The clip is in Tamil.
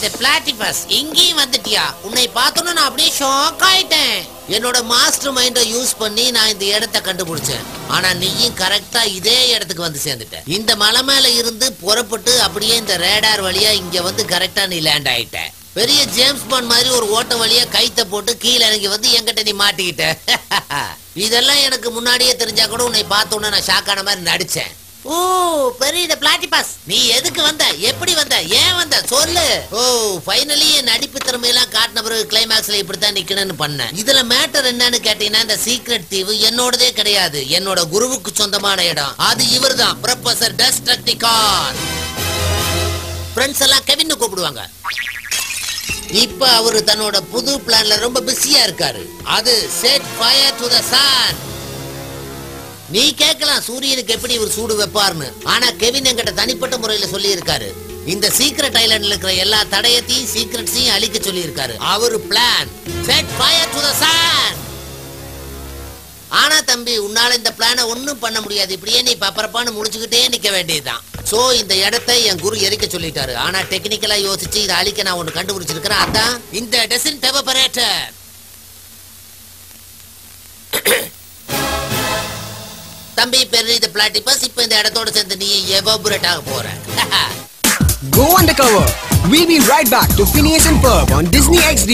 பிளாட்டிபஸ் இங்கேயும் வந்துட்டியா? உன்னை பார்த்தோன்னு நான் அப்படியே ஷாக் ஆயிட்டேன். என்னோட மாஸ்டர் மைண்ட யூஸ் பண்ணி நான் இந்த இடத்த கண்டுபிடிச்சேன். ஆனா நீயும் கரெக்டா இதே இடத்துக்கு வந்து சேர்ந்துட்ட. இந்த மலை மேல இருந்து புறப்பட்டு அப்படியே இந்த ரேடார் வழியா இங்க வந்து கரெக்டா நீ லேண்ட் ஆயிட்ட. பெரிய ஜேம்ஸ் பாண்ட் மாதிரி ஒரு ஓட்ட வழியா கைத்த போட்டு கீழே இறங்கி வந்து என்கிட்ட நீ மாட்டிக்கிட்ட. இதெல்லாம் எனக்கு முன்னாடியே தெரிஞ்சா கூட உன்னை பார்த்தோன்னு நான் ஷாக்கான மாதிரி நடிச்சேன். ஓ பெரிய பிளாட்டிபாஸ் நீ எதுக்கு வந்த? எப்படி வந்த? ஏன் வந்த? சொல்லு. ஓ ஃபைனலி என் நடிப்பு திறமையெல்லாம் காட்டின பிறகு கிளைமேக்ஸ்ல இப்படித்தான் நிக்கணும்னு பண்ணேன். இதுல மேட்டர் என்னன்னு கேட்டீங்கன்னா இந்த சீக்ரெட் தீவு என்னோடதே கிடையாது. என்னோட குருவுக்கு சொந்தமான இடம். அது இவர்தான். ப்ரொஃபசர் டஸ்ட்ரக்டிகான் ஃப்ரெண்ட்ஸ் எல்லாம் கெவின்னு கூப்பிடுவாங்க. இப்ப அவரு தன்னோட புது பிளான்ல ரொம்ப பிஸியா இருக்காரு. அது set fire to the sun நீ கேட்கலாம் சூரியனுக்கு எப்படி இவர் சூடு வைப்பார்னு. ஆனா கெவின் என்கிட்ட தனிப்பட்ட முறையில சொல்லி இருக்காரு இந்த சீக்ரெட் ஐலாண்ட்ல இருக்கிற எல்லா தடயத்தையும் சீக்ரெட்ஸையும் அழிக்க சொல்லி இருக்காரு அவரு plan set fire to the sun ஆனா தம்பி உன்னால இந்த பிளான ஒண்ணும் பண்ண முடியாது. இப்படியே நீ பப்பரப்பான்னு முடிச்சுக்கிட்டே நிக்க வேண்டியதுதான். சோ இந்த இடத்தை என் குரு எரிக்க சொல்லிட்டாரு. ஆனா டெக்னிக்கலா யோசிச்சு இதை அழிக்க நான் ஒண்ணு கண்டுபிடிச்சிருக்கிறேன். அதான் இந்த டெசின் டெவபரேட்டர் தம்பி பெரிய இது பிளாட்டிபஸ் இப்ப இந்த இடத்தோட சேர்ந்து நீ எவாபரேட் ஆக போற Go undercover. We'll be right back to Phineas and Ferb on Disney XD.